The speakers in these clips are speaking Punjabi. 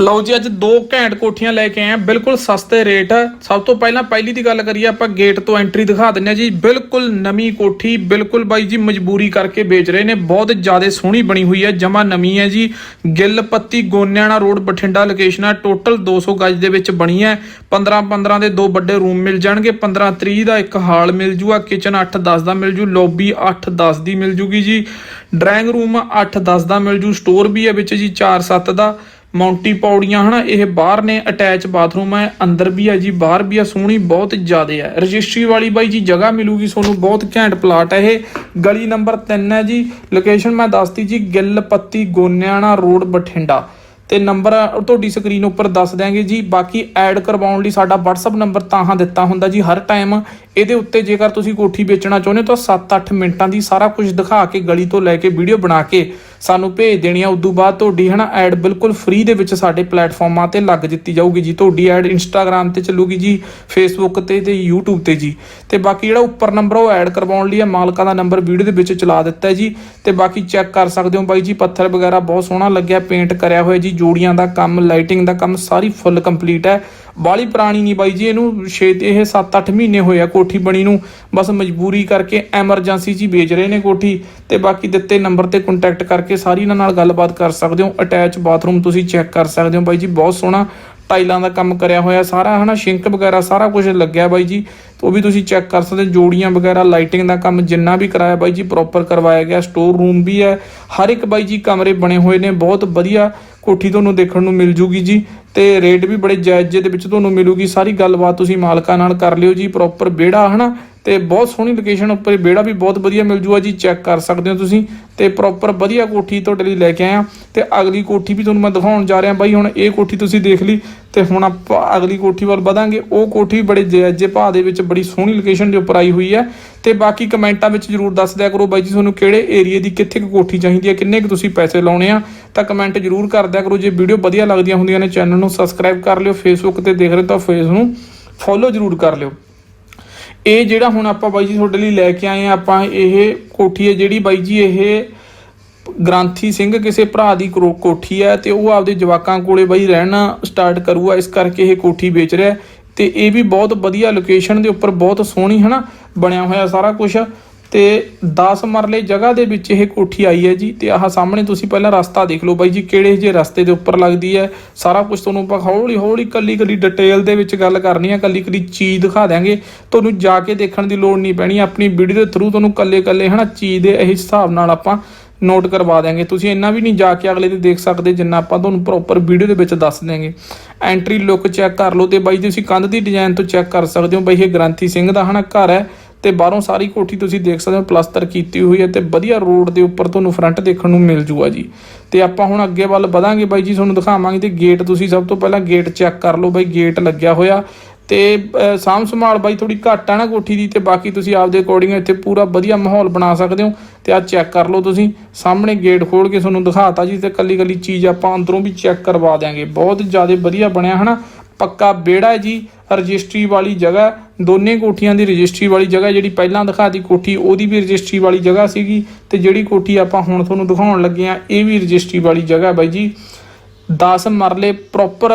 ਲਓ ਜੀ, ਅੱਜ ਦੋ ਘੈਂਟ ਕੋਠੀਆਂ ਲੈ ਕੇ ਆਏ ਆ ਬਿਲਕੁਲ ਸਸਤੇ ਰੇਟ। ਸਭ ਤੋਂ ਪਹਿਲਾਂ ਪਹਿਲੀ ਦੀ ਗੱਲ ਕਰੀਏ, ਆਪਾਂ ਗੇਟ ਤੋਂ ਐਂਟਰੀ ਦਿਖਾ ਦਿੰਨੇ ਆ ਜੀ। ਬਿਲਕੁਲ ਨਵੀਂ ਕੋਠੀ, ਬਿਲਕੁਲ ਬਾਈ ਜੀ, ਮਜਬੂਰੀ ਕਰਕੇ ਵੇਚ ਰਹੇ ਨੇ। ਬਹੁਤ ਜ਼ਿਆਦਾ ਸੋਹਣੀ ਬਣੀ ਹੋਈ ਹੈ, ਜਮਾ ਨਵੀਂ ਹੈ ਜੀ। ਗਿੱਲ ਪੱਤੀ, ਗੋਨਿਆਣਾ ਰੋਡ, ਬਠਿੰਡਾ ਲੋਕੇਸ਼ਨ ਹੈ। ਟੋਟਲ 200 ਗਜ ਦੇ ਵਿੱਚ ਬਣੀ ਹੈ। 15 15 ਦੇ ਦੋ ਵੱਡੇ ਰੂਮ ਮਿਲ ਜਾਣਗੇ। 15 30 ਦਾ ਇੱਕ ਹਾਲ ਮਿਲ ਜੂਗਾ। ਕਿਚਨ 8 10 ਦਾ ਮਿਲ ਜੂ। ਲੌਬੀ 8 10 ਦੀ ਮਿਲ ਜੂਗੀ ਜੀ। ਡਰਾਇੰਗ ਰੂਮ 8 10 ਦਾ ਮਿਲ ਜੂ। ਸਟੋਰ ਵੀ ਹੈ ਵਿੱਚ ਜੀ 4 7 ਦਾ। ਮਾਉਂਟੀ ਪੌੜੀਆਂ, ਹਨਾ, ਇਹ ਬਾਹਰ ਨੇ ਅਟੈਚ ਬਾਥਰੂਮ ਹੈ ਅੰਦਰ ਵੀ ਹੈ ਜੀ, ਬਾਹਰ ਵੀ ਹੈ ਸੋਹਣੀ, ਬਹੁਤ ਜ਼ਿਆਦਾ ਹੈ ਰਜਿਸਟਰੀ ਵਾਲੀ ਬਾਈ ਜੀ, ਜਗ੍ਹਾ ਮਿਲੂਗੀ ਤੁਹਾਨੂੰ, ਬਹੁਤ ਘੈਂਟ ਪਲਾਟ ਹੈ ਇਹ। ਗਲੀ ਨੰਬਰ 3 ਹੈ ਜੀ ਲੋਕੇਸ਼ਨ ਮੈਂ ਦੱਸਤੀ ਜੀ ਗਿੱਲ ਪੱਤੀ ਗੋਨਿਆਣਾ ਰੋਡ, ਬਠਿੰਡਾ। ਤੇ ਨੰਬਰ ਤੁਹਾਡੀ ਸਕਰੀਨ ਉੱਪਰ ਦੱਸ ਦਿਆਂਗੇ ਜੀ, ਬਾਕੀ ਐਡ ਕਰਵਾਉਣ ਲਈ ਸਾਡਾ WhatsApp ਨੰਬਰ ਤਾਂ ਹਾਂ ਦਿੱਤਾ ਹੁੰਦਾ ਜੀ, ਹਰ ਟਾਈਮ ਇਹਦੇ ਉੱਤੇ ਜੇਕਰ ਤੁਸੀਂ ਕੋਠੀ ਵੇਚਣਾ ਚਾਹੁੰਦੇ ਹੋ ਤਾਂ 7-8 ਮਿੰਟਾਂ ਦੀ ਸਾਰਾ ਕੁਝ ਦਿਖਾ ਕੇ, ਗਲੀ ਤੋਂ ਲੈ ਕੇ ਵੀਡੀਓ ਬਣਾ ਕੇ ਸਾਨੂੰ ਭੇਜ ਦੇਣੀ ਆ। ਉਦੋਂ ਬਾਅਦ ਤੁਹਾਡੀ ਹਨਾ ਐਡ ਬਿਲਕੁਲ ਫ੍ਰੀ ਦੇ ਵਿੱਚ ਸਾਡੇ ਪਲੇਟਫਾਰਮਾਂ ਤੇ ਲੱਗ ਦਿੱਤੀ ਜਾਊਗੀ ਜੀ। ਤੁਹਾਡੀ ਐਡ ਇੰਸਟਾਗ੍ਰam ਤੇ ਚੱਲੂਗੀ ਜੀ ਫੇਸਬੁੱਕ ਤੇ ਤੇ YouTube ਤੇ ਜੀ। ਤੇ ਬਾਕੀ ਜਿਹੜਾ ਉੱਪਰ ਨੰਬਰ ਉਹ ਐਡ ਕਰਵਾਉਣ ਲਈ ਆ। ਮਾਲਕਾਂ ਦਾ ਨੰਬਰ ਵੀਡੀਓ ਦੇ ਵਿੱਚ ਚਲਾ ਦਿੱਤਾ ਹੈ ਜੀ। ਤੇ ਬਾਕੀ ਚੈੱਕ ਕਰ ਸਕਦੇ ਹੋ ਬਾਈ ਜੀ, ਪੱਥਰ ਵਗੈਰਾ ਬਹੁਤ ਸੋਹਣਾ ਲੱਗਿਆ ਪੇਂਟ ਕਰਿਆ ਹੋਇਆ ਜੀ। ਜੋੜੀਆਂ ਦਾ ਕੰਮ ਲਾਈਟਿੰਗ ਦਾ ਕੰਮ ਸਾਰੀ ਫੁੱਲ ਕੰਪਲੀਟ ਹੈ। ਬਾਲੀ ਪੁਰਾਣੀ ਨਹੀਂ ਬਾਈ ਜੀ, ਇਹਨੂੰ ਛੇ, ਇਹ 7-8 ਮਹੀਨੇ ਹੋਏ ਆ ਕੋਠੀ ਬਣੀ ਨੂੰ। ਬਸ ਮਜਬੂਰੀ ਕਰਕੇ ਐਮਰਜੈਂਸੀ 'ਚ ਹੀ ਵੇਚ ਰਹੇ ਨੇ ਕੋਠੀ ਤੇ ਬਾਕੀ ਦਿੱਤੇ ਨੰਬਰ ਤੇ ਕੰਟੈਕਟ ਕਰਕੇ ਸਾਰੀ ਇਹਨਾਂ ਨਾਲ ਗੱਲਬਾਤ ਕਰ ਸਕਦੇ ਹੋ। ਅਟੈਚ ਬਾਥਰੂਮ ਤੁਸੀਂ ਚੈੱਕ ਕਰ ਸਕਦੇ ਹੋ ਬਾਈ ਜੀ, ਬਹੁਤ ਸੋਹਣਾ ਟਾਈਲਾਂ ਦਾ ਕੰਮ ਕਰਿਆ ਹੋਇਆ, ਸਾਰਾ ਹਨਾ, ਸ਼ਿੰਕ ਵਗੈਰਾ ਸਾਰਾ ਕੁਝ ਲੱਗਿਆ ਬਾਈ ਜੀ, ਉਹ ਵੀ ਤੁਸੀਂ ਚੈੱਕ ਕਰ ਸਕਦੇ ਹੋ। ਜੋੜੀਆਂ ਵਗੈਰਾ ਲਾਈਟਿੰਗ ਦਾ ਕੰਮ ਜਿੰਨਾ ਵੀ ਕਰਾਇਆ ਬਾਈ ਜੀ ਪ੍ਰੋਪਰ ਕਰਵਾਇਆ ਗਿਆ ਸਟੋਰ ਰੂਮ ਵੀ ਹੈ, ਹਰ ਇੱਕ ਬਾਈ ਜੀ ਕਮਰੇ ਬਣੇ ਹੋਏ ਨੇ, ਬਹੁਤ ਵਧੀਆ ਕੋਠੀ ਤੁਹਾਨੂੰ ਦੇਖਣ ਨੂੰ ਮਿਲ ਜੂਗੀ ਜੀ ਤੇ ਰੇਟ ਵੀ ਬੜੇ ਜਾਇਜ਼ ਜਿਹੇ ਦੇ ਵਿੱਚ ਤੁਹਾਨੂੰ ਮਿਲੂਗੀ। ਸਾਰੀ ਗੱਲਬਾਤ ਤੁਸੀਂ ਮਾਲਕਾਂ ਨਾਲ ਕਰ ਲਿਓ ਜੀ ਪ੍ਰੋਪਰ ਵਿਹੜਾ ਹਨਾ। ਤੇ ਬਹੁਤ ਸੋਹਣੀ ਲੋਕੇਸ਼ਨ ਉੱਪਰ ਵਿਹੜਾ ਵੀ ਬਹੁਤ ਵਧੀਆ ਮਿਲ ਜੂਗਾ ਜੀ ਚੈੱਕ ਕਰ ਸਕਦੇ ਹੋ ਤੁਸੀਂ ਤੇ ਪ੍ਰੋਪਰ ਵਧੀਆ ਕੋਠੀ ਤੁਹਾਡੇ ਲਈ ਲੈ ਕੇ ਆਇਆ ਤੇ ਅਗਲੀ ਕੋਠੀ ਵੀ ਤੁਹਾਨੂੰ ਮੈਂ ਦਿਖਾਉਣ ਜਾ ਰਿਹਾ ਬਾਈ, ਹੁਣ ਇਹ ਕੋਠੀ ਤੁਸੀਂ ਦੇਖ ਲਈ ਤੇ ਹੁਣ ਆਪਾਂ ਅਗਲੀ ਕੋਠੀ ਵੱਲ ਵਧਾਂਗੇ। ਉਹ ਕੋਠੀ ਬੜੇ ਜਾਇਜ਼ ਭਾਅ ਦੇ ਵਿੱਚ ਬੜੀ ਸੋਹਣੀ ਲੋਕੇਸ਼ਨ ਦੇ ਉੱਪਰ ਆਈ ਹੋਈ ਹੈ। ਤੇ ਬਾਕੀ ਕਮੈਂਟਾਂ ਵਿੱਚ ਜਰੂਰ ਦੱਸ ਦਿਆ ਕਰੋ ਬਾਈ ਜੀ, ਤੁਹਾਨੂੰ ਕਿਹੜੇ ਏਰੀਆ ਦੀ ਕਿੱਥੇ ਕੁ ਕੋਠੀ ਚਾਹੀਦੀ ਹੈ, ਕਿੰਨੇ ਕੁ ਤੁਸੀਂ ਪੈਸੇ ਲਾਉਣੇ ਆ, ਤਾਂ ਕਮੈਂਟ ਜਰੂਰ ਕਰ ਦਿਆ ਕਰੋ। ਜੇ ਵੀਡੀਓ ਵਧੀਆ ਲੱਗਦੀਆਂ ਹੁੰਦੀਆਂ ਨੇ, ਚੈਨਲ ਨੂੰ ਸਬਸਕ੍ਰਾਈਬ ਕਰ ਲਿਓ ਫੇਸਬੁੱਕ ਤੇ ਦੇਖ ਰਹੇ ਤਾਂ ਫੇਸ ਨੂੰ ਫੋਲੋ ਜਰੂਰ ਕਰ ਲਿਓ। ਇਹ ਜਿਹੜਾ ਹੁਣ ਆਪਾਂ ਬਾਈ ਜੀ ਤੁਹਾਡੇ ਲਈ ਲੈ ਕੇ ਆਏ ਆ ਆਪਾਂ ਇਹ ਕੋਠੀ ਹੈ ਜਿਹੜੀ ਬਾਈ ਜੀ ਇਹ ਗ੍ਰਾਂਥੀ ਸਿੰਘ ਕਿਸੇ ਭਰਾ ਦੀ ਕਰੋ- ਕੋਠੀ ਹੈ ਤੇ ਉਹ ਆਪਦੇ ਜਵਾਕਾਂ ਕੋਲੇ ਬਾਈ ਰਹਿਣਾ ਸਟਾਰਟ ਕਰੂਗਾ, ਇਸ ਕਰਕੇ ਇਹ ਕੋਠੀ ਵੇਚ ਰਿਹਾ ਹੈ ਤੇ ਇਹ ਵੀ ਬਹੁਤ ਵਧੀਆ ਲੋਕੇਸ਼ਨ ਦੇ ਉੱਪਰ ਬਹੁਤ ਸੋਹਣੀ ਹਨਾ, ਬਣਿਆ ਹੋਇਆ ਸਾਰਾ ਕੁਝ ਤੇ 10 ਮਰਲੇ ਜਗ੍ਹਾ ਦੇ ਵਿੱਚ ਇਹ ਕੋਠੀ ਆਈ ਹੈ ਜੀ ਤੇ ਆਹ ਸਾਹਮਣੇ ਤੁਸੀਂ ਪਹਿਲਾਂ ਰਸਤਾ ਦੇਖ ਲਓ ਬਾਈ ਜੀ, ਕਿਹੜੇ ਜੇ ਰਸਤੇ ਦੇ ਉੱਪਰ ਲੱਗਦੀ ਹੈ। ਸਾਰਾ ਕੁਝ ਤੁਹਾਨੂੰ ਆਪਾਂ ਹੌਲੀ ਹੌਲੀ ਕੱਲੀ ਕੱਲੀ ਡਿਟੇਲ ਦੇ ਵਿੱਚ ਗੱਲ ਕਰਨੀ ਹੈ, ਕੱਲੀ ਕੱਲੀ ਚੀਜ਼ ਦਿਖਾ ਦਿਆਂਗੇ। ਤੁਹਾਨੂੰ ਜਾ ਕੇ ਦੇਖਣ ਦੀ ਲੋੜ ਨਹੀਂ ਪੈਣੀ, ਆਪਣੀ ਵੀਡੀਓ ਦੇ ਥਰੂ ਤੁਹਾਨੂੰ ਕੱਲੇ ਕੱਲੇ ਹਨਾ ਚੀਜ਼ ਦੇ ਇਹ ਹਿਸਾਬ ਨਾਲ ਆਪਾਂ ਨੋਟ ਕਰਵਾ ਦਿਆਂਗੇ। ਤੁਸੀਂ ਇੰਨਾ ਵੀ ਨਹੀਂ ਜਾ ਕੇ ਅਗਲੇ ਦੇ ਦੇਖ ਸਕਦੇ ਜਿੰਨਾ ਆਪਾਂ ਤੁਹਾਨੂੰ ਪ੍ਰੋਪਰ ਵੀਡੀਓ ਦੇ ਵਿੱਚ ਦੱਸ ਦਿਆਂਗੇ। ਐਂਟਰੀ ਲੁੱਕ ਚੈੱਕ ਕਰ ਲਓ ਤੇ ਬਾਈ ਤੁਸੀਂ ਕੰਧ ਦੀ ਡਿਜ਼ਾਈਨ ਤੋਂ ਚੈੱਕ ਕਰ ਸਕਦੇ ਹੋ। ਬਾਈ, ਇਹ ਗ੍ਰਾਂਥੀ ਸਿੰਘ ਦਾ ਹਨਾ ਘਰ ਹੈ। ਤੇ ਬਾਹਰੋਂ ਸਾਰੀ ਕੋਠੀ ਤੁਸੀਂ ਦੇਖ ਸਕਦੇ ਹੋ ਪਲਸਤਰ ਕੀਤੀ ਹੋਈ ਹੈ ਤੇ ਵਧੀਆ ਰੋਡ ਦੇ ਉੱਪਰ ਤੁਹਾਨੂੰ ਫਰੰਟ ਦੇਖਣ ਨੂੰ ਮਿਲ ਜੂਗਾ ਜੀ। ਤੇ ਆਪਾਂ ਹੁਣ ਅੱਗੇ ਵੱਲ ਵਧਾਂਗੇ ਬਾਈ ਜੀ ਤੁਹਾਨੂੰ ਦਿਖਾਵਾਂਗੇ ਤੇ ਗੇਟ ਤੁਸੀਂ ਸਭ ਤੋਂ ਪਹਿਲਾਂ ਗੇਟ ਚੈੱਕ ਕਰ ਲਓ ਬਾਈ ਗੇਟ ਲੱਗਿਆ ਹੋਇਆ। ਤੇ ਅਹ, ਸਾਂਭ ਸੰਭਾਲ ਬਾਈ ਥੋੜੀ ਘੱਟ ਆ ਨਾ ਕੋਠੀ ਦੀ ਤੇ ਬਾਕੀ ਤੁਸੀਂ ਆਪਦੇ ਅਕੋਰਡਿੰਗ ਇੱਥੇ ਪੂਰਾ ਵਧੀਆ ਮਾਹੌਲ ਬਣਾ ਸਕਦੇ ਹੋ ਤੇ ਆ ਚੈੱਕ ਕਰ ਲਓ ਤੁਸੀਂ। ਸਾਹਮਣੇ ਗੇਟ ਖੋਲ ਕੇ ਤੁਹਾਨੂੰ ਦਿਖਾਤਾ ਜੀ ਤੇ ਕੱਲੀ ਕੱਲੀ ਚੀਜ਼ ਆਪਾਂ ਅੰਦਰੋਂ ਵੀ ਚੈੱਕ ਕਰਵਾ ਦਿਆਂਗੇ। ਬਹੁਤ ਜ਼ਿਆਦਾ ਵਧੀਆ ਬਣਿਆ ਹਨਾ। ਪੱਕਾ ਵਿਹੜਾ ਜੀ ਰਜਿਸਟਰੀ ਵਾਲੀ ਜਗ੍ਹਾ ਦੋਨੇ ਕੋਠੀਆਂ ਦੀ ਰਜਿਸਟਰੀ ਵਾਲੀ ਜਗ੍ਹਾ ਜਿਹੜੀ ਪਹਿਲਾਂ ਦਿਖਾਤੀ ਕੋਠੀ, ਉਹਦੀ ਵੀ ਰਜਿਸਟਰੀ ਵਾਲੀ ਜਗ੍ਹਾ ਸੀਗੀ। ਤੇ ਜਿਹੜੀ ਕੋਠੀ ਆਪਾਂ ਹੁਣ ਤੁਹਾਨੂੰ ਦਿਖਾਉਣ ਲੱਗੇ ਆ ਇਹ ਵੀ ਰਜਿਸਟਰੀ ਵਾਲੀ ਜਗ੍ਹਾ ਬਾਈ ਜੀ। 10 ਮਰਲੇ ਪ੍ਰੋਪਰ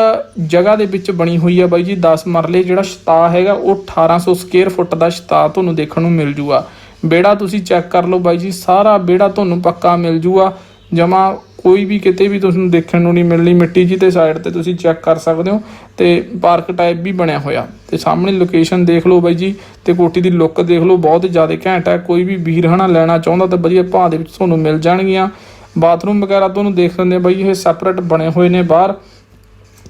ਜਗ੍ਹਾ ਦੇ ਵਿੱਚ ਬਣੀ ਹੋਈ ਆ ਬਾਈ ਜੀ। 10 ਮਰਲੇ ਜਿਹੜਾ ਛਤਾ ਹੈਗਾ, ਉਹ 1800 ਸਕੁਅਰ ਫੁੱਟ ਦਾ ਛਤਾ ਤੁਹਾਨੂੰ ਦੇਖਣ ਨੂੰ ਮਿਲ ਜੂਗਾ। ਵਿਹੜਾ ਤੁਸੀਂ ਚੈੱਕ ਕਰ ਲਓ ਬਾਈ ਜੀ, ਸਾਰਾ ਵਿਹੜਾ ਤੁਹਾਨੂੰ ਪੱਕਾ ਮਿਲ ਜੂਗਾ। ਜਮਾ ਕੋਈ ਵੀ ਕਿਤੇ ਵੀ ਤੁਹਾਨੂੰ ਦੇਖਣ ਨੂੰ ਨਹੀਂ ਮਿਲਣੀ, ਮਿੱਟੀ ਜੀ ਤੇ ਸਾਈਡ ਤੇ ਤੁਸੀਂ ਚੈੱਕ ਕਰ ਸਕਦੇ ਹੋ ਤੇ ਪਾਰਕ ਟਾਈਪ ਵੀ ਬਣਿਆ ਹੋਇਆ। ਤੇ ਸਾਹਮਣੇ ਲੋਕੇਸ਼ਨ ਦੇਖ ਲਓ ਬਾਈ ਜੀ ਤੇ ਕੋਠੀ ਦੀ ਲੁੱਕ ਦੇਖ ਲਓ, ਬਹੁਤ ਜ਼ਿਆਦਾ ਘੈਂਟ ਹੈ। ਕੋਈ ਵੀ ਵੀਰ ਹਨਾ ਲੈਣਾ ਚਾਹੁੰਦਾ ਤਾਂ ਵਧੀਆ ਭਾਅ ਦੇ ਵਿੱਚ ਤੁਹਾਨੂੰ ਮਿਲ ਜਾਣਗੀਆਂ। ਬਾਥਰੂਮ ਵਗੈਰਾ ਤੁਹਾਨੂੰ ਦੇਖ ਸਕਦੇ ਹੋ ਬਾਈ, ਇਹ ਸੈਪਰੇਟ ਬਣੇ ਹੋਏ ਨੇ ਬਾਹਰ।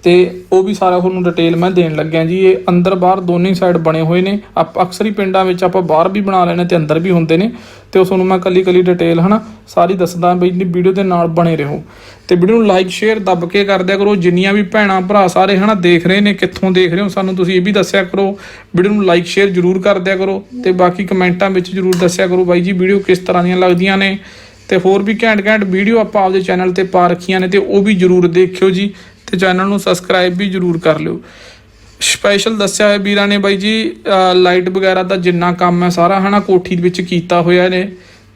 ਤੇ ਉਹ ਵੀ ਸਾਰਾ ਤੁਹਾਨੂੰ ਡਿਟੇਲ ਮੈਂ ਦੇਣ ਲੱਗਿਆ ਜੀ। ਇਹ ਅੰਦਰ ਬਾਹਰ ਦੋਨੇ ਸਾਈਡ ਬਣੇ ਹੋਏ ਨੇ। ਆਪ ਅਕਸਰ ਹੀ ਪਿੰਡਾਂ ਵਿੱਚ ਆਪਾਂ ਬਾਹਰ ਵੀ ਬਣਾ ਲੈਣੇ ਤੇ ਅੰਦਰ ਵੀ ਹੁੰਦੇ ਨੇ। ਤੇ ਉਹ ਤੁਹਾਨੂੰ ਮੈਂ ਕੱਲੀ ਕੱਲੀ ਡਿਟੇਲ ਹਨਾ ਸਾਰੀ ਦੱਸਦਾ ਬਈ ਜੀ ਵੀਡੀਓ ਦੇ ਨਾਲ ਬਣੇ ਰਹੋ। ਤੇ ਵੀਡੀਓ ਨੂੰ ਲਾਈਕ ਸ਼ੇਅਰ ਦੱਬ ਕੇ ਕਰ ਦਿਆ ਕਰੋ। ਜਿੰਨੀਆਂ ਵੀ ਭੈਣਾਂ ਭਰਾ ਸਾਰੇ ਹਨਾ ਦੇਖ ਰਹੇ ਨੇ, ਕਿੱਥੋਂ ਦੇਖ ਰਹੇ ਹੋ ਸਾਨੂੰ ਤੁਸੀਂ ਇਹ ਵੀ ਦੱਸਿਆ ਕਰੋ। ਵੀਡੀਓ ਨੂੰ ਲਾਈਕ ਸ਼ੇਅਰ ਜਰੂਰ ਕਰ ਦਿਆ ਕਰੋ ਤੇ ਬਾਕੀ ਕਮੈਂਟਾਂ ਵਿੱਚ ਜਰੂਰ ਦੱਸਿਆ ਕਰੋ ਬਾਈ ਜੀ ਵੀਡੀਓ ਕਿਸ ਤਰ੍ਹਾਂ ਦੀਆਂ ਲੱਗਦੀਆਂ ਨੇ। ਤੇ ਹੋਰ ਵੀ ਘੈਂਟ ਘੈਂਟ ਵੀਡੀਓ ਆਪਾਂ ਆਪਦੇ ਚੈਨਲ ਤੇ ਪਾ ਰੱਖੀਆਂ ਨੇ ਤੇ ਉਹ ਵੀ ਜਰੂਰ ਦੇਖਿਓ ਜੀ। ਤੇ ਚੈਨਲ ਨੂੰ ਸਬਸਕ੍ਰਾਈਬ ਵੀ ਜਰੂਰ ਕਰ ਲਿਓ। ਸਪੈਸ਼ਲ ਦੱਸਿਆ ਹੋਇਆ ਵੀਰਾਂ ਨੇ ਬਾਈ ਜੀ ਲਾਈਟ ਵਗੈਰਾ ਦਾ ਜਿੰਨਾ ਕੰਮ ਹੈ ਸਾਰਾ ਹਨਾ, ਕੋਠੀ ਦੇ ਵਿੱਚ ਕੀਤਾ ਹੋਇਆ ਨੇ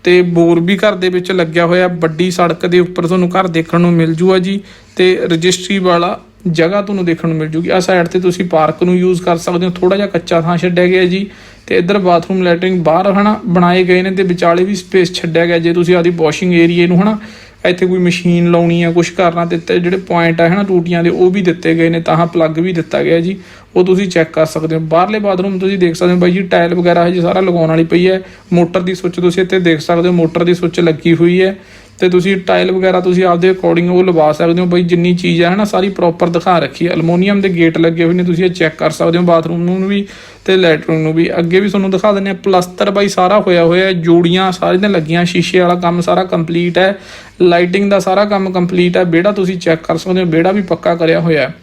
ਤੇ ਬੋਰ ਵੀ ਘਰ ਦੇ ਵਿੱਚ ਲੱਗਿਆ ਹੋਇਆ, ਵੱਡੀ ਸੜਕ ਦੇ ਉੱਪਰ ਤੁਹਾਨੂੰ ਘਰ ਦੇਖਣ ਨੂੰ ਮਿਲ ਜੂਗਾ ਜੀ ਤੇ ਰਜਿਸਟਰੀ ਵਾਲਾ ਜਗ੍ਹਾ ਤੁਹਾਨੂੰ ਦੇਖਣ ਨੂੰ ਮਿਲ ਜੂਗੀ। ਆ ਸਾਈਡ ਤੇ ਤੁਸੀਂ ਪਾਰਕ ਨੂੰ ਯੂਜ਼ ਕਰ ਸਕਦੇ ਹੋ ਥੋੜਾ ਜਿਹਾ ਕੱਚਾ ਥਾਂ ਛੱਡਿਆ ਗਿਆ ਜੀ ਤੇ ਇੱਧਰ ਬਾਥਰੂਮ ਲੈਟਰਿੰਗ ਬਾਹਰ ਹਨਾ ਬਣਾਏ ਗਏ ਨੇ ਤੇ ਵਿਚਾਲੇ ਵੀ ਸਪੇਸ ਛੱਡਿਆ ਗਿਆ ਜੇ ਤੁਸੀਂ ਆਦੀ ਵਾਸ਼ਿੰਗ ਏਰੀਏ ਨੂੰ ਹਨਾ ਇੱਥੇ ਕੋਈ ਮਸ਼ੀਨ ਲਾਉਣੀ ਆ ਕੁਝ ਕਰਨਾ ਤੇ ਜਿਹੜੇ ਪੁਆਇੰਟ ਆ, ਹਨਾ, ਟੂਟੀਆਂ ਦੇ, ਉਹ ਵੀ ਦਿੱਤੇ ਗਏ ਨੇ, ਤਾਂ ਪਲੱਗ ਵੀ ਦਿੱਤਾ ਗਿਆ ਜੀ। ਉਹ ਤੁਸੀਂ ਚੈੱਕ ਕਰ ਸਕਦੇ ਹੋ। ਬਾਹਰਲੇ ਬਾਥਰੂਮ ਤੁਸੀਂ ਦੇਖ ਸਕਦੇ ਹੋ ਬਾਈ ਜੀ ਟਾਇਲ ਵਗੈਰਾ ਹਜੇ ਸਾਰਾ ਲਗਾਉਣ ਵਾਲੀ ਪਈ ਹੈ। ਮੋਟਰ ਦੀ ਸੁੱਚ ਤੁਸੀਂ ਇੱਥੇ ਦੇਖ ਸਕਦੇ ਹੋ, ਮੋਟਰ ਦੀ ਸੁੱਚ ਲੱਗੀ ਹੋਈ ਹੈ। ਤੇ ਤੁਸੀਂ ਟਾਇਲ ਵਗੈਰਾ ਤੁਸੀਂ ਆਪਦੇ ਅਕੋਰਡਿੰਗ ਉਹ ਲਵਾ ਸਕਦੇ ਹੋ। ਬਈ ਜਿੰਨੀ ਚੀਜ਼ ਹੈ ਹਨਾ, ਸਾਰੀ ਪ੍ਰੋਪਰ ਦਿਖਾ ਰੱਖੀ ਹੈ। ਅਲਮੋਨੀਅਮ ਦੇ ਗੇਟ ਲੱਗੇ ਹੋਏ ਨੇ, ਤੁਸੀਂ ਇਹ ਚੈੱਕ ਕਰ ਸਕਦੇ ਹੋ ਬਾਥਰੂਮ ਨੂੰ ਵੀ ਤੇ ਲੈਟਰਿਨ ਨੂੰ ਵੀ। ਅੱਗੇ ਵੀ ਤੁਹਾਨੂੰ ਦਿਖਾ ਦਿੰਦੇ ਆ ਪਲਸਤਰ ਬਾਈ ਸਾਰਾ ਹੋਇਆ ਹੋਇਆ ਜੋੜੀਆਂ ਸਾਰੀਆਂ ਲੱਗੀਆਂ, ਸ਼ੀਸ਼ੇ ਵਾਲਾ ਕੰਮ ਸਾਰਾ ਕੰਪਲੀਟ ਹੈ। ਲਾਈਟਿੰਗ ਦਾ ਸਾਰਾ ਕੰਮ ਕੰਪਲੀਟ ਹੈ। ਵਿਹੜਾ ਤੁਸੀਂ ਚੈੱਕ ਕਰ ਸਕਦੇ ਹੋ, ਵਿਹੜਾ ਵੀ ਪੱਕਾ ਕਰਿਆ ਹੋਇਆ ਹੈ।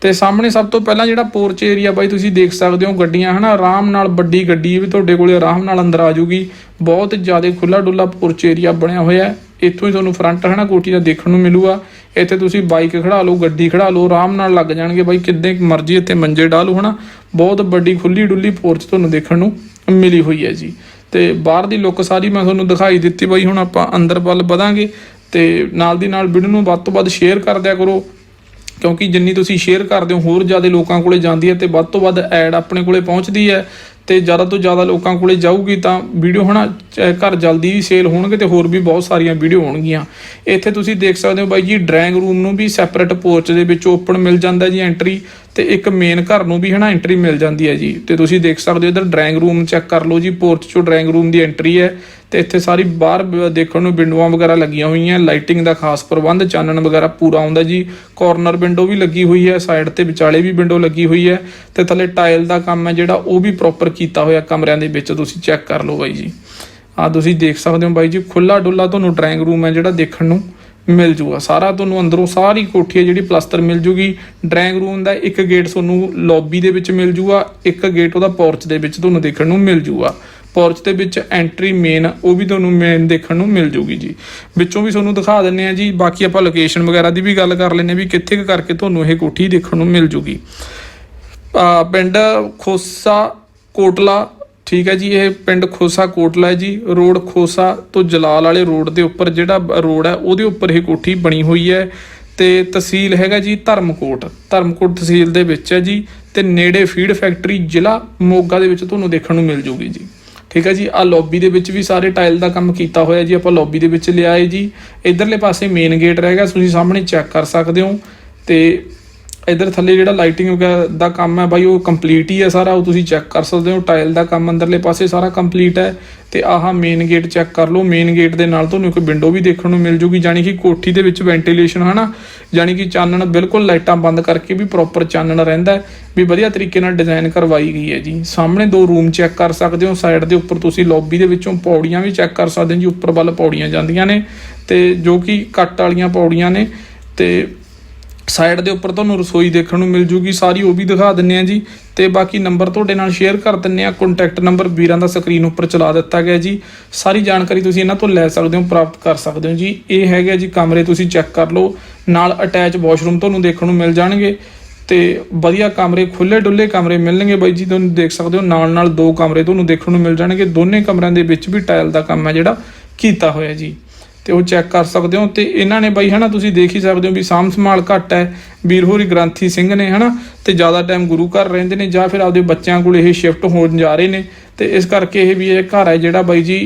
ਤੇ ਸਾਹਮਣੇ ਸਭ ਤੋਂ ਪਹਿਲਾਂ ਜਿਹੜਾ ਪੋਰਚ ਏਰੀਆ ਬਾਈ ਤੁਸੀਂ ਦੇਖ ਸਕਦੇ ਹੋ ਗੱਡੀਆਂ, ਹਨਾ, ਆਰਾਮ ਨਾਲ ਵੱਡੀ ਗੱਡੀ ਵੀ ਤੁਹਾਡੇ ਕੋਲੇ ਆਰਾਮ ਨਾਲ ਅੰਦਰ ਆ ਜੂਗੀ। ਬਹੁਤ ਜ਼ਿਆਦਾ ਖੁੱਲਾ ਡੁੱਲਾ ਪੋਰਚ ਏਰੀਆ ਬਣਿਆ ਹੋਇਆ ਹੈ। ਇੱਥੋਂ ਹੀ ਤੁਹਾਨੂੰ ਫਰੰਟ ਹੈ ਨਾ, ਕੋਠੀ ਦਾ ਦੇਖਣ ਨੂੰ ਮਿਲੂਗਾ। ਇੱਥੇ ਤੁਸੀਂ ਬਾਈਕ ਖੜਾ ਲਓ, ਗੱਡੀ ਖੜਾ ਲਓ, ਆਰਾਮ ਨਾਲ ਲੱਗ ਜਾਣਗੇ ਬਾਈ, ਕਿੱਦਾਂ ਮਰਜ਼ੀ ਇੱਥੇ ਮੰਜੇ ਡਾਲੋ ਹਨਾ। ਬਹੁਤ ਵੱਡੀ ਖੁੱਲੀ ਡੁੱਲੀ ਪੋਰਚ ਤੁਹਾਨੂੰ ਦੇਖਣ ਨੂੰ ਮਿਲੀ ਹੋਈ ਹੈ ਜੀ। ਤੇ ਬਾਹਰ ਦੀ ਲੁੱਕ ਸਾਰੀ ਮੈਂ ਤੁਹਾਨੂੰ ਦਿਖਾਈ ਦਿੱਤੀ ਬਾਈ, ਹੁਣ ਆਪਾਂ ਅੰਦਰ ਵੱਲ ਵਧਾਂਗੇ। ਤੇ ਨਾਲ ਦੀ ਨਾਲ ਵੀਡੀਓ ਨੂੰ ਵੱਧ ਤੋਂ ਵੱਧ ਸ਼ੇਅਰ ਕਰ ਦਿਆ ਕਰੋ, ਕਿਉਂਕਿ ਜਿੰਨੀ ਤੁਸੀਂ ਸ਼ੇਅਰ ਕਰਦੇ ਹੋ, ਹੋਰ ਜ਼ਿਆਦਾ ਲੋਕਾਂ ਕੋਲੇ ਜਾਂਦੀ ਹੈ ਤੇ ਵੱਧ ਤੋਂ ਵੱਧ ਐਡ ਆਪਣੇ ਕੋਲੇ ਪਹੁੰਚਦੀ ਹੈ। ਤੇ ਜ਼ਿਆਦਾ ਤੋਂ ਜ਼ਿਆਦਾ ਲੋਕਾਂ ਕੋਲੇ ਜਾਊਗੀ ਤਾਂ ਵੀਡੀਓ ਹਨਾ ਚ- ਘਰ ਜਲਦੀ ਹੀ ਸੇਲ ਹੋਣਗੇ ਤੇ ਹੋਰ ਵੀ ਬਹੁਤ ਸਾਰੀਆਂ ਵੀਡੀਓ ਹੋਣਗੀਆਂ। ਇੱਥੇ ਤੁਸੀਂ ਦੇਖ ਸਕਦੇ ਹੋ ਬਾਈ ਜੀ ਡਰਾਇੰਗ ਰੂਮ ਨੂੰ ਵੀ ਸੈਪਰੇਟ ਪੋਰਚ ਦੇ ਵਿੱਚ ਓਪਨ ਮਿਲ ਜਾਂਦਾ ਜੀ ਐਂਟਰੀ ਤੇ ਇੱਕ ਮੇਨ ਘਰ ਨੂੰ ਵੀ ਹਨਾ ਐਂਟਰੀ ਮਿਲ ਜਾਂਦੀ ਹੈ ਜੀ। ਤੇ ਤੁਸੀਂ ਦੇਖ ਸਕਦੇ ਹੋ ਇਧਰ ਡਰਾਇੰਗ ਰੂਮ ਚੈੱਕ ਕਰ ਲਓ ਜੀ ਪੋਰਚ ਚੋਂ ਡਰਾਇੰਗ ਰੂਮ ਦੀ ਐਂਟਰੀ ਹੈ। ਤੇ ਇੱਥੇ ਸਾਰੀ ਬਾਹਰ ਬ- ਦੇਖਣ ਨੂੰ ਵਿੰਡੋਆਂ ਵਗੈਰਾ ਲੱਗੀਆਂ ਹੋਈਆਂ ਲਾਈਟਿੰਗ ਦਾ ਖਾਸ ਪ੍ਰਬੰਧ, ਚਾਨਣ ਵਗੈਰਾ ਪੂਰਾ ਆਉਂਦਾ ਜੀ। ਕਾਰਨਰ ਵਿੰਡੋ ਵੀ ਲੱਗੀ ਹੋਈ ਹੈ ਸਾਈਡ ਤੇ ਵਿਚਾਲੇ ਵੀ ਵਿੰਡੋ ਲੱਗੀ ਹੋਈ ਹੈ। ਤੇ ਥੱਲੇ ਟਾਇਲ ਦਾ ਕੰਮ ਹੈ ਜਿਹੜਾ ਉਹ ਵੀ ਪ੍ਰੋਪਰ ਕੀਤਾ ਹੋਇਆ ਕਮਰਿਆਂ ਦੇ ਵਿੱਚ ਤੁਸੀਂ ਚੈੱਕ ਕਰ ਲਓ ਬਾਈ ਜੀ। ਆ ਤੁਸੀਂ ਦੇਖ ਸਕਦੇ ਹੋ ਬਾਈ ਜੀ ਖੁੱਲਾ ਡੁੱਲਾ ਤੁਹਾਨੂੰ ਡਰਾਇੰਗ ਰੂਮ ਹੈ ਜਿਹੜਾ ਦੇਖਣ ਨੂੰ। ਮਿਲ ਜੂਗਾ। ਸਾਰਾ ਤੁਹਾਨੂੰ ਅੰਦਰੋਂ ਸਾਰੀ ਕੋਠੀ ਹੈ ਜਿਹੜੀ ਪਲਸਤਰ ਮਿਲ ਜੂਗੀ। ਡਰਾਇੰਗ ਰੂਮ ਦਾ ਇੱਕ ਗੇਟ ਤੁਹਾਨੂੰ ਲੌਬੀ ਦੇ ਵਿੱਚ ਮਿਲ ਜੂਗਾ। ਇੱਕ ਗੇਟ ਉਹਦਾ ਪੋਰਚ ਦੇ ਵਿੱਚ ਤੁਹਾਨੂੰ ਦੇਖਣ ਨੂੰ ਮਿਲ ਜੂਗਾ। ਪੋਰਚ ਦੇ ਵਿੱਚ ਐਂਟਰੀ ਮੇਨ, ਉਹ ਵੀ ਤੁਹਾਨੂੰ ਮੇਨ ਦੇਖਣ ਨੂੰ ਮਿਲ ਜੂਗੀ ਜੀ। ਵਿੱਚੋਂ ਵੀ ਤੁਹਾਨੂੰ ਦਿਖਾ ਦਿੰਨੇ ਆ ਜੀ। ਬਾਕੀ ਆਪਾਂ ਲੋਕੇਸ਼ਨ ਵਗੈਰਾ ਦੀ ਵੀ ਗੱਲ ਕਰ ਲੈਨੇ ਵੀ ਕਿੱਥੇ ਕੁ ਕਰਕੇ ਤੁਹਾਨੂੰ ਇਹ ਕੋਠੀ ਦੇਖਣ ਨੂੰ ਮਿਲ ਜੂਗੀ। ਪਿੰਡ ਖੋਸਾ ਕੋਟਲਾ ਠੀਕ ਹੈ ਜੀ, ਇਹ ਪਿੰਡ ਖੋਸਾ ਕੋਟਲਾ ਹੈ ਜੀ। ਰੋਡ ਖੋਸਾ ਤੋਂ ਜਲਾਲ ਵਾਲੇ ਰੋਡ ਦੇ ਉੱਪਰ ਜਿਹੜਾ ਰੋਡ ਹੈ, ਉਹਦੇ ਉੱਪਰ ਇਹ ਕੋਠੀ ਬਣੀ ਹੋਈ ਹੈ ਤੇ ਤਹਿਸੀਲ ਹੈਗਾ ਜੀ ਧਰਮਕੋਟ। ਧਰਮਕੋਟ ਤਹਿਸੀਲ ਦੇ ਵਿੱਚ ਹੈ ਜੀ ਤੇ ਨੇੜੇ ਫੀਡ ਫੈਕਟਰੀ ਜ਼ਿਲ੍ਹਾ ਮੋਗਾ ਦੇ ਵਿੱਚ ਤੁਹਾਨੂੰ ਦੇਖਣ ਨੂੰ ਮਿਲ ਜੂਗੀ ਜੀ। ਠੀਕ ਹੈ ਜੀ ਆ ਲੌਬੀ ਦੇ ਵਿੱਚ ਵੀ ਸਾਰੇ ਟਾਈਲ ਦਾ ਕੰਮ ਕੀਤਾ ਹੋਇਆ ਜੀ, ਆਪਾਂ ਲੌਬੀ ਦੇ ਵਿੱਚ ਲਿਆਏ ਜੀ। ਇਧਰਲੇ ਪਾਸੇ ਮੇਨ ਗੇਟ ਰਹੇਗਾ ਤੁਸੀਂ ਸਾਹਮਣੇ ਚੈੱਕ ਕਰ ਸਕਦੇ ਹੋ ਤੇ ਇਧਰ ਥੱਲੇ ਜਿਹੜਾ ਲਾਈਟਿੰਗ ਵਗੈਰਾ ਦਾ ਕੰਮ ਹੈ ਬਾਈ, ਉਹ ਕੰਪਲੀਟ ਹੀ ਹੈ ਸਾਰਾ, ਉਹ ਤੁਸੀਂ ਚੈੱਕ ਕਰ ਸਕਦੇ ਹੋ ਟਾਇਲ ਦਾ ਕੰਮ ਅੰਦਰਲੇ ਪਾਸੇ ਸਾਰਾ ਕੰਪਲੀਟ ਹੈ ਤੇ ਆਹ ਮੇਨ ਗੇਟ ਚੈੱਕ ਕਰ ਲਓ ਮੇਨ ਗੇਟ ਦੇ ਨਾਲ ਤੁਹਾਨੂੰ ਇੱਕ ਵਿੰਡੋ ਵੀ ਦੇਖਣ ਨੂੰ ਮਿਲ ਜੂਗੀ ਜਾਨੀ ਕਿ ਕੋਠੀ ਦੇ ਵਿੱਚ ਵੈਂਟੀਲੇਸ਼ਨ ਹਨਾ? ਜਾਨੀ ਕਿ ਚਾਨਣ ਬਿਲਕੁਲ ਲਾਈਟਾਂ ਬੰਦ ਕਰਕੇ ਵੀ ਪ੍ਰੋਪਰ ਚਾਨਣ ਰਹਿੰਦਾ ਵੀ ਵਧੀਆ ਤਰੀਕੇ ਨਾਲ ਡਿਜ਼ਾਈਨ ਕਰਵਾਈ ਗਈ ਹੈ ਜੀ। ਸਾਹਮਣੇ ਦੋ ਰੂਮ ਚੈੱਕ ਕਰ ਸਕਦੇ ਹੋ ਸਾਈਡ ਦੇ ਉੱਪਰ ਤੁਸੀਂ ਲੌਬੀ ਦੇ ਵਿੱਚੋਂ ਪੌੜੀਆਂ ਵੀ ਚੈੱਕ ਕਰ ਸਕਦੇ ਹੋ ਜੀ, ਉੱਪਰ ਵੱਲ ਪੌੜੀਆਂ ਜਾਂਦੀਆਂ ਨੇ ਤੇ ਜੋ ਕਿ ਕੱਟ ਵਾਲੀਆਂ ਪੌੜੀਆਂ ਨੇ ਤੇ ਸਾਈਡ ਦੇ ਉੱਪਰ ਤੁਹਾਨੂੰ ਰਸੋਈ ਦੇਖਣ ਨੂੰ ਮਿਲ ਜੂਗੀ, ਸਾਰੀ ਉਹ ਵੀ ਦਿਖਾ ਦਿੰਨੇ ਆ ਜੀ। ਤੇ ਬਾਕੀ ਨੰਬਰ ਤੁਹਾਡੇ ਨਾਲ ਸ਼ੇਅਰ ਕਰ ਦਿੰਨੇ ਆ ਕੰਟੈਕਟ ਨੰਬਰ ਵੀਰਾਂ ਦਾ ਸਕਰੀਨ ਉੱਪਰ ਚਲਾ ਦਿੱਤਾ ਗਿਆ ਜੀ। ਸਾਰੀ ਜਾਣਕਾਰੀ ਤੁਸੀਂ ਇਹਨਾਂ ਤੋਂ ਲੈ ਸਕਦੇ ਹੋ, ਪ੍ਰਾਪਤ ਕਰ ਸਕਦੇ ਹੋ ਜੀ। ਇਹ ਹੈਗਾ ਜੀ ਕਮਰੇ ਤੁਸੀਂ ਚੈੱਕ ਕਰ ਲਓ, ਨਾਲ ਅਟੈਚ ਵਾਸ਼ਰੂਮ ਤੁਹਾਨੂੰ ਦੇਖਣ ਨੂੰ ਮਿਲ ਜਾਣਗੇ। ਤੇ ਵਧੀਆ ਕਮਰੇ ਖੁੱਲੇ ਡੁੱਲੇ ਕਮਰੇ ਮਿਲਣਗੇ ਬਾਈ ਜੀ, ਤੁਹਾਨੂੰ ਦੇਖ ਸਕਦੇ ਹੋ ਨਾਲ ਨਾਲ ਦੋ ਕਮਰੇ ਤੁਹਾਨੂੰ ਦੇਖਣ ਨੂੰ ਮਿਲ ਜਾਣਗੇ। ਦੋਨੇ ਕਮਰਿਆਂ ਦੇ ਵਿੱਚ ਵੀ ਟਾਇਲ ਦਾ ਕੰਮ ਹੈ ਜਿਹੜਾ ਕੀਤਾ ਹੋਇਆ ਜੀ। ਤੇ ਉਹ ਚੈੱਕ ਕਰ ਸਕਦੇ ਹੋ ਤੇ ਇਹਨਾਂ ਨੇ ਬਾਈ ਹਨਾ ਤੁਸੀਂ ਦੇਖ ਹੀ ਸਕਦੇ ਹੋ ਵੀ ਸਾਂਭ ਸੰਭਾਲ ਘੱਟ ਹੈ ਵੀਰ ਹੋਰੀ ਗ੍ਰੰਥੀ ਸਿੰਘ ਨੇ ਹਨਾ ਤੇ ਜ਼ਿਆਦਾ ਟਾਈਮ ਗੁਰੂ ਘਰ ਰਹਿੰਦੇ ਨੇ ਜਾਂ ਫਿਰ ਆਪਦੇ ਬੱਚਿਆਂ ਕੋਲ ਇਹ ਸ਼ਿਫਟ ਹੋਣ ਜਾ ਰਹੇ ਨੇ ਤੇ ਇਸ ਕਰਕੇ ਇਹ ਵੀ ਇਹ ਘਰ ਹੈ ਜਿਹੜਾ ਬਾਈ ਜੀ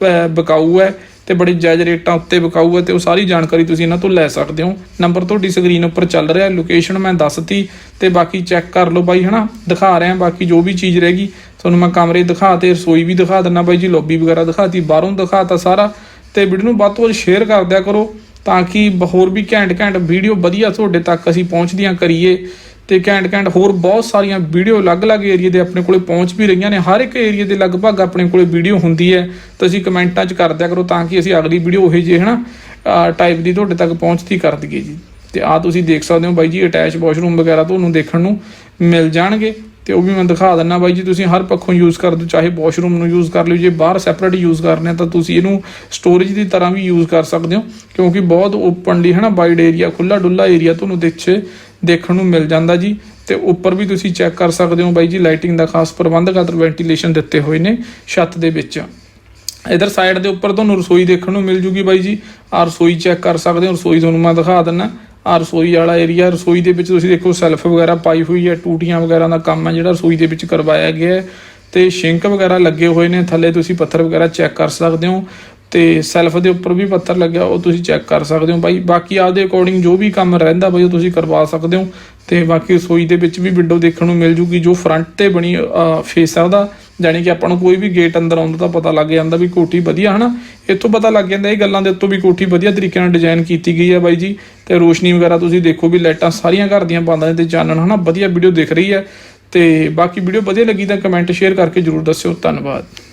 ਅਹ, ਵਿਕਾਊ ਹੈ ਤੇ ਬੜੇ ਜਾਇਜ਼ ਰੇਟਾਂ ਉੱਤੇ ਵਿਕਾਊ ਹੈ ਤੇ ਉਹ ਸਾਰੀ ਜਾਣਕਾਰੀ ਤੁਸੀਂ ਇਹਨਾਂ ਤੋਂ ਲੈ ਸਕਦੇ ਹੋ। ਨੰਬਰ ਤੁਹਾਡੀ ਸਕਰੀਨ ਉੱਪਰ ਚੱਲ ਰਿਹਾ ਲੋਕੇਸ਼ਨ ਮੈਂ ਦੱਸਤੀ ਤੇ ਬਾਕੀ ਚੈੱਕ ਕਰ ਲਓ ਬਾਈ ਹਨਾ ਦਿਖਾ ਰਿਹਾ ਬਾਕੀ ਜੋ ਵੀ ਚੀਜ਼ ਰਹਿ ਗਈ। ਤੁਹਾਨੂੰ ਮੈਂ ਕਮਰੇ ਦਿਖਾ ਤੇ ਰਸੋਈ ਵੀ ਦਿਖਾ ਦਿੰਨਾ ਬਾਈ ਜੀ ਲੌਬੀ ਵਗੈਰਾ ਦਿਖਾਤੀ ਬਾਹਰੋਂ ਦਿਖਾਤਾ ਸਾਰਾ। ਤੇ ਵੀਡੀਓ ਨੂੰ ਵੱਧ ਤੋਂ ਵੱਧ ਸ਼ੇਅਰ ਕਰ ਦਿਆ ਕਰੋ ਤਾਂ ਕਿ ਹੋਰ ਵੀ ਘੈਂਟ ਘੈਂਟ ਵੀਡੀਓ ਵਧੀਆ ਤੁਹਾਡੇ ਤੱਕ ਅਸੀਂ ਪਹੁੰਚਦੀਆਂ ਕਰੀਏ ਤੇ ਘੈਂਟ ਘੈਂਟ ਹੋਰ ਬਹੁਤ ਸਾਰੀਆਂ ਵੀਡੀਓ ਅਲੱਗ-ਅਲੱਗ ਏਰੀਆ ਦੇ ਆਪਣੇ ਕੋਲੇ ਪਹੁੰਚ ਵੀ ਰਹੀਆਂ ਨੇ। ਹਰ ਇੱਕ ਏਰੀਆ ਦੇ ਲਗਭਗ ਆਪਣੇ ਕੋਲੇ ਵੀਡੀਓ ਹੁੰਦੀ ਹੈ। ਤੁਸੀਂ ਕਮੈਂਟਾਂ 'ਚ ਕਰ ਦਿਆ ਕਰੋ ਤਾਂ ਕਿ ਅਸੀਂ ਅਗਲੀ ਵੀਡੀਓ ਉਹੇ ਜਿਹੇ ਹਨਾ ਟਾਈਪ ਦੀ ਤੁਹਾਡੇ ਤੱਕ ਪਹੁੰਚਦੀ ਕਰ ਦਈਏ ਜੀ। ਤੇ ਆ ਤੁਸੀਂ ਦੇਖ ਸਕਦੇ ਹੋ ਬਾਈ ਜੀ ਅਟੈਚ ਵਾਸ਼ਰੂਮ ਵਗੈਰਾ ਤੁਹਾਨੂੰ ਦੇਖਣ ਨੂੰ ਮਿਲ ਜਾਣਗੇ। ਤੇ ਉਹ ਵੀ ਮੈਂ ਦਿਖਾ ਦਿੰਨਾ ਬਾਈ ਜੀ, ਤੁਸੀਂ ਹਰ ਪੱਖੋਂ ਯੂਜ਼ ਕਰ ਦਿਓ, ਚਾਹੇ ਵਾਸ਼ਰੂਮ ਨੂੰ ਯੂਜ਼ ਕਰ ਲਿਓ, ਜੇ ਬਾਹਰ ਸੈਪਰੇਟ ਯੂਜ਼ ਕਰਨੇ ਤਾਂ ਤੁਸੀਂ ਇਹਨੂੰ ਸਟੋਰੇਜ ਦੀ ਤਰ੍ਹਾਂ ਵੀ ਯੂਜ਼ ਕਰ ਸਕਦੇ ਹੋ, ਕਿਉਂਕਿ ਬਹੁਤ ਓਪਨਲੀ ਨਾ ਵਾਈਡ ਏਰੀਆ ਖੁੱਲਾ ਡੁੱਲਾ ਏਰੀਆ ਤੁਹਾਨੂੰ ਦੇਖੇ ਦੇਖਣ ਨੂੰ ਮਿਲ ਜਾਂਦਾ ਜੀ। ਤੇ ਉੱਪਰ ਵੀ ਤੁਸੀਂ ਚੈੱਕ ਕਰ ਸਕਦੇ ਹੋ ਬਾਈ ਜੀ ਲਾਈਟਿੰਗ ਦਾ ਖਾਸ ਪ੍ਰਬੰਧ ਖਾਤਰ ਵੈਂਟੀਲੇਸ਼ਨ ਦਿੱਤੇ ਹੋਏ ਨੇ ਛੱਤ ਦੇ ਵਿੱਚ। ਇਧਰ ਸਾਈਡ ਦੇ ਉੱਪਰ ਤੁਹਾਨੂੰ ਰਸੋਈ ਦੇਖਣ ਨੂੰ ਮਿਲ ਜੂਗੀ ਬਾਈ ਜੀ ਆ ਰਸੋਈ ਚੈੱਕ ਕਰ ਸਕਦੇ ਹੋ, ਰਸੋਈ ਤੁਹਾਨੂੰ ਮੈਂ ਦਿਖਾ ਦਿੰਨਾ। ਆ ਰਸੋਈ ਵਾਲਾ ਏਰੀਆ ਰਸੋਈ ਦੇ ਵਿੱਚ ਤੁਸੀਂ ਦੇਖੋ ਸੈਲਫ ਵਗੈਰਾ ਪਾਈ ਹੋਈ ਹੈ, ਟੂਟੀਆਂ ਵਗੈਰਾ ਦਾ ਕੰਮ ਹੈ ਜਿਹੜਾ ਰਸੋਈ ਦੇ ਵਿੱਚ ਕਰਵਾਇਆ ਗਿਆ ਹੈ। ਤੇ ਸ਼ਿੰਕ ਵਗੈਰਾ ਲੱਗੇ ਹੋਏ ਨੇ, ਥੱਲੇ ਤੁਸੀਂ ਪੱਥਰ ਵਗੈਰਾ ਚੈੱਕ ਕਰ ਸਕਦੇ ਹੋ। ਤੇ ਸੈਲਫ ਦੇ ਉੱਪਰ ਵੀ ਪੱਥਰ ਲੱਗਿਆ, ਉਹ ਤੁਸੀਂ ਚੈੱਕ ਕਰ ਸਕਦੇ ਹੋ ਬਾਈ। ਬਾਕੀ ਆਪਦੇ ਅਕੋਰਡਿੰਗ ਜੋ ਵੀ ਕੰਮ ਰਹਿੰਦਾ ਬਾਈ, ਉਹ ਤੁਸੀਂ ਕਰਵਾ ਸਕਦੇ ਹੋ। ਤੇ ਬਾਕੀ ਰਸੋਈ ਦੇ ਵਿੱਚ ਵੀ ਵਿੰਡੋ ਦੇਖਣ ਨੂੰ ਮਿਲ ਜੂਗੀ, ਜੋ ਫਰੰਟ ਤੇ ਬਣੀ ਫੇਸ ਆ ਉਹਦਾ। ਜਾਣੀ ਕਿ ਆਪਾਂ ਨੂੰ ਕੋਈ ਵੀ ਗੇਟ ਅੰਦਰ ਆਉਂਦਾ ਤਾਂ ਪਤਾ ਲੱਗ ਜਾਂਦਾ ਵੀ ਕੋਠੀ ਵਧੀਆ, ਹਨਾ? ਇੱਥੋਂ ਪਤਾ ਲੱਗ ਜਾਂਦਾ, ਇਹ ਗੱਲਾਂ ਦੇ ਉੱਤੋਂ ਵੀ ਕੋਠੀ ਵਧੀਆ ਤਰੀਕੇ ਨਾਲ ਡਿਜ਼ਾਈਨ ਕੀਤੀ ਗਈ ਹੈ ਬਾਈ ਜੀ। ਤੇ ਰੋਸ਼ਨੀ ਵਗੈਰਾ ਤੁਸੀਂ ਦੇਖੋ ਵੀ ਲਾਈਟਾਂ ਸਾਰੀਆਂ ਘਰ ਦੀਆਂ ਬੰਦ ਨੇ ਤੇ ਚਾਨਣ, ਹਨਾ? ਵਧੀਆ ਵੀਡੀਓ ਦਿਖ ਰਹੀ ਹੈ। ਤੇ ਬਾਕੀ ਵੀਡੀਓ ਵਧੀਆ ਲੱਗੀ ਤਾਂ ਕਮੈਂਟ ਸ਼ੇਅਰ ਕਰਕੇ ਜਰੂਰ ਦੱਸਿਓ। ਧੰਨਵਾਦ।